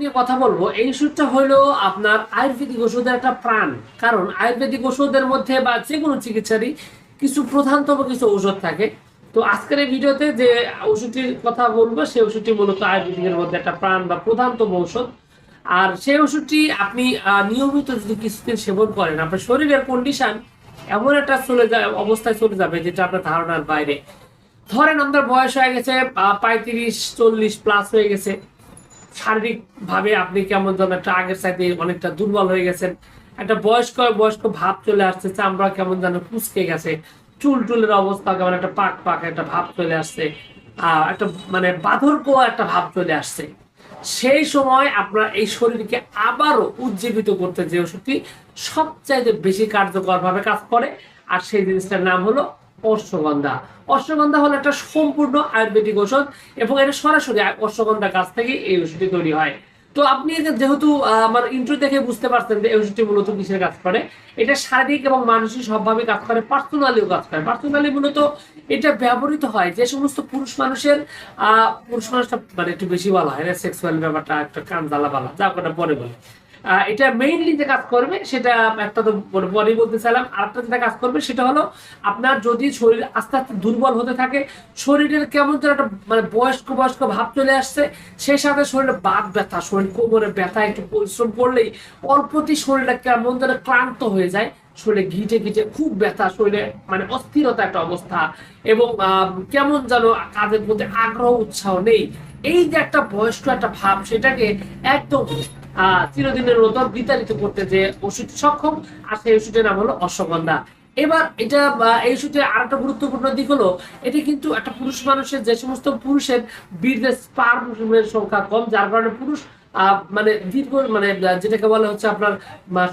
নিয়ে কথা বলব, এই ওষুধটা হলো আপনার আয়ুর্বেদিক ওষুধের একটা প্রাণ। কারণ আয়ুর্বেদিক ওষুধের মধ্যে বা যে কোনো চিকিৎসারই কিছু প্রধানতম কিছু ঔষধ থাকে। তো আজকের এই ভিডিওতে যে ওষুধটির কথা বলব, সেই ওষুধটি মূলত আয়ুর্বেদিকের মধ্যে একটা প্রাণ বা প্রধানতম ঔষধ আর সেই ওষুধটি আপনি নিয়মিত যদি কিছুদিন সেবন করেন, আপনার শরীরের কন্ডিশন এমন একটা চলে যায় অবস্থায় চলে যাবে, যেটা আপনার ধারণার বাইরে। ধরেন আমাদের বয়স হয়ে গেছে পঁয়ত্রিশ, চল্লিশ প্লাস হয়ে গেছে। শারীরিক ভাবে আপনি কেমন যেন একটা আগের সাথে অনেকটা দুর্বল হয়ে গেছেন। একটা বয়স্ক বয়স্ক ভাব চলে আসছে, চামড়া কেমন যেন কুচকে গেছে। চুল টুলের অবস্থা কেমন, একটা পাক পাক একটা ভাব চলে আসছে। একটা মানে বাঁধরকো একটা ভাব চলে আসছে। সেই সময় আপনার এই শরীরকে আবারও উজ্জীবিত করতে যে ওষুধটি সবচাইতে বেশি কার্যকর ভাবে কাজ করে। আর সেই জিনিসটার নাম হলো অশ্বগন্ধা। অশ্বগন্ধা হলো একটা সম্পূর্ণ আয়ুর্বেদিক ওষুধ এবং এটা সরাসরি অশ্বগন্ধা গাছ থেকে এই ওষুধটি তৈরি হয়। তো আপনি যেহেতু আমার ইন্ট্রো দেখে বুঝতে পারছেন যে ওষুধটি মূলত কিসের কাজ করে, এটা শারীরিক এবং মানসিক সবভাবে কাজ করে পার্সোনালিও কাজ করে। পার্সোনালি মূলত এটা ব্যবহৃত হয় যে সমস্ত পুরুষ মানুষের পুরুষ মানুষটা মানে একটু বেশি বলা হয় সেক্সুয়াল ব্যাপারটা, একটা কান জ্বালা বালা, যা ওটা পরে বলে। এটা মেইনলি যে কাজ করবে, সেটা একটা তো পরে- পরেই বলতে চাইলাম। আরেকটা যেটা কাজ করবে, সেটা হলো আপনার যদি শরীর আস্তে আস্তে দুর্বল হতে থাকে, শরীরের কেমন যেন একটা মানে বয়স্ক বয়স্ক ভাব চলে আসছে সেই সাথে শরীরে বাত ব্যথা, শরীর কোমরে ব্যথা, একটু পরিশ্রম করলেই অল্পতেই শরীরটা কেমন যেন ক্লান্ত হয়ে যায়, শরীরে ঘিটে ঘিটে খুব ব্যথা, শরীরে মানে অস্থিরতা একটা অবস্থা এবং কেমন যেন কাজের মধ্যে আগ্রহ, উৎসাহ নেই। এই যে একটা বয়স্ক একটা ভাব, সেটাকে একদম চিরদিনের মতো বিতাড়িত করতে যে ওষুধ সক্ষম, আর সেই ওষুধের নাম হলো অশ্বগন্ধা। এবার এটা এই ওষুধের আর একটা গুরুত্বপূর্ণ দিক হলো, এটি কিন্তু একটা পুরুষ মানুষের যে সমস্ত পুরুষের বীর্যের স্পার্মের সংখ্যা কম, যার কারণে পুরুষ মানে দীর্ঘ মানে যেটাকে বলা হচ্ছে আপনার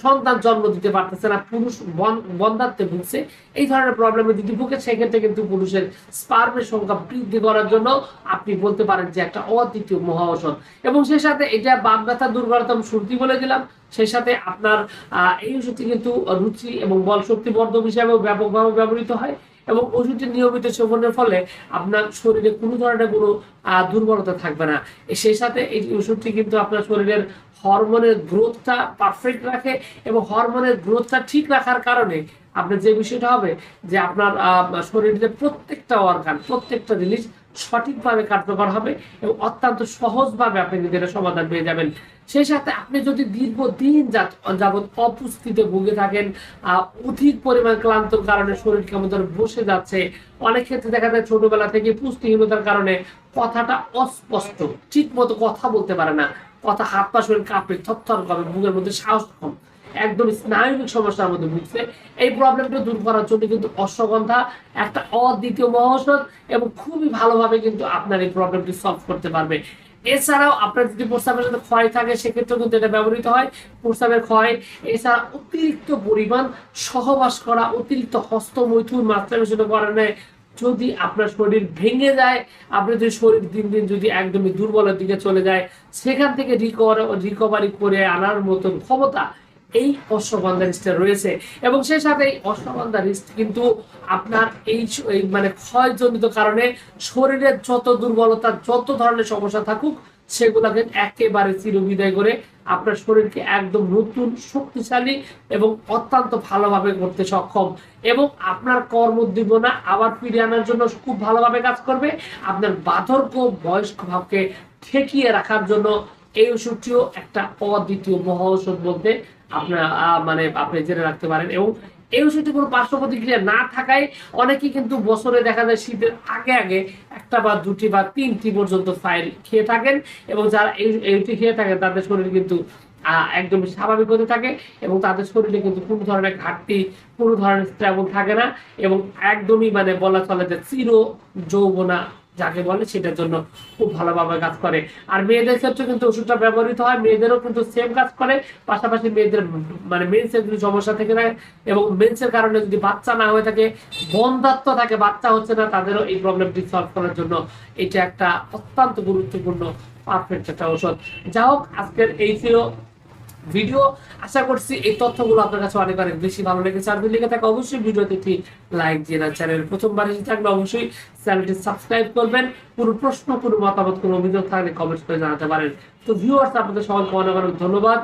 সন্তান জন্ম দিতে পারতেছে না, পুরুষ বন- বন্ধাত্বে ভুগছে। এই ধরনের প্রবলেমে যদি ভুগে, সেক্ষেত্রে কিন্তু পুরুষের স্পার্মের সংখ্যা বৃদ্ধি করার জন্য আপনি বলতে পারেন যে একটা অদ্বিতীয় মহা ঔষধ। এবং সেই সাথে এটা বাম ব্যথা দুর্বলতা আমি শুরুতেই বলে দিলাম সেই সাথে আপনার এই ওষুধটি কিন্তু রুচি এবং বল শক্তি বর্ধক হিসাবেও ব্যাপকভাবে ব্যবহৃত হয়। এবং ওষুধটি নিয়মিত সেবনের ফলে আপনার শরীরে কোনো ধরনের কোনো দুর্বলতা থাকবে না। সেই সাথে এই ওষুধটি কিন্তু আপনার শরীরের হরমোনের গ্রোথটা পারফেক্ট রাখে এবং হরমোনের গ্রোথটা ঠিক রাখার কারণে আপনার যে বিষয়টা হবে যে আপনার শরীরের প্রত্যেকটা অর্গান প্রত্যেকটা জিনিস সঠিকভাবে কার্যকর হবে এবং অত্যন্ত সহজভাবে আপনি নিজের সমাধান পেয়ে যাবেন। সেই সাথে আপনি যদি দীর্ঘদিন যাবৎ অপুষ্টিতে ভুগে থাকেন অধিক পরিমাণ ক্লান্তর কারণে শরীর কেমন ধরে বসে যাচ্ছে, অনেক ক্ষেত্রে দেখা যায় ছোটবেলা থেকে পুষ্টিহীনতার কারণে কথাটা অস্পষ্ট ঠিক মতো কথা বলতে পারে না, কথা হাত পা শরীর কাঁপে, থরথর করে, বুকের মধ্যে সাহস কম। একদম স্নায়বিক সমস্যার মধ্যে ভুগছে। এই প্রবলেমটা দূর করার জন্য কিন্তু অশ্বগন্ধা একটা অদ্বিতীয় মহৌষধ এবং খুবই ভালোভাবে কিন্তু আপনার এই প্রবলেমটি সলভ করতে পারবে। এছাড়াও আপনার যদি প্রস্তাবের সাথে ক্ষয় থাকে, সেক্ষেত্রেও কিন্তু এটা ব্যবহৃত হয়। প্রস্তাবের ক্ষয়, এছাড়া অতিরিক্ত পরিমাণ সহবাস করা, অতিরিক্ত হস্তমৈথুন মাত্রা মিশ্রিত কারণে যদি আপনার শরীর ভেঙে যায়, আপনার যদি শরীর দিন দিন যদি একদমই দুর্বলের দিকে চলে যায়, সেখান থেকে রিকভারি করে আনার মতন ক্ষমতা এই অশ্বগন্ধা লিস্টে রয়েছে। এবং সেই সাথে এই অশ্বগন্ধা লিস্ট কিন্তু আপনার এই মানে ক্ষয়জনিত কারণে শরীরের যত দুর্বলতা, যত ধরনের সমস্যা থাকুক, সেগুলোকে একেবারে চিরবিদায় করে আপনার শরীরকে একদম নতুন, শক্তিশালী এবং অত্যন্ত ভালোভাবে করতে সক্ষম। এবং আপনার কর্মোদ্দীপনা আবার ফিরিয়ে আনার জন্য খুব ভালোভাবে কাজ করবে। আপনার বাধর্ক বয়স্ক ভাবকে ঠেকিয়ে রাখার জন্য এই ওষুধটিও একটা অদ্বিতীয় মহা ঔষধ বলতে আপনার মানে আপনি জেনে রাখতে পারেন। এবং এই ওষুধটি কোনো পার্শ্ব প্রতিক্রিয়া না থাকায় অনেকেই কিন্তু বছরে দেখা যায় শীতের আগে আগে একটা বা দুটি বা তিনটি পর্যন্ত ফাইল খেয়ে থাকেন এবং যারা এই, এইটি খেয়ে থাকেন, তাদের শরীর কিন্তু একদম স্বাভাবিক হতে থাকে এবং তাদের শরীরে কিন্তু কোনো ধরনের ঘাটতি, কোনো ধরনের স্ট্রাবল থাকে না এবং একদমই মানে বলা চলে যে চির যৌবনা যাকে বলে সেটার জন্য খুব ভালোভাবে কাজ করে। আর মেয়েদের ক্ষেত্রে কিন্তু ওষুধটা ব্যবহৃত হয়, মেয়েদেরও কিন্তু সেম কাজ করে, পাশাপাশি মেয়েদের মানে মেন্সের যদি সমস্যা থেকে থাকে এবং মেন্সের কারণে যদি বাচ্চা না হয়ে থাকে, বন্ধাত্ম থাকে, বাচ্চা হচ্ছে না, তাদেরও এই প্রবলেমটি সলভ করার জন্য এটা একটা অত্যন্ত গুরুত্বপূর্ণ পারফেক্ট একটা ঔষধ। যা হোক আজকের এই ছিল ভিডিও। আশা করছি এই তথ্যগুলো আপনার কাছে অনেক অনেক বেশি ভালো লেগেছে। আর লিখে থাকে অবশ্যই ভিডিওতে একটি লাইক দিয়ে না চ্যানেল প্রথমবার এসে থাকলে অবশ্যই চ্যানেলটি সাবস্ক্রাইব করবেন। কোনো প্রশ্ন, কোনো মতামত, কোনো অভিযোগ থাকলে কমেন্ট করে জানাতে পারেন। তো ভিউয়ার্স আপনাদের সকলকে অনেক অনেক ধন্যবাদ।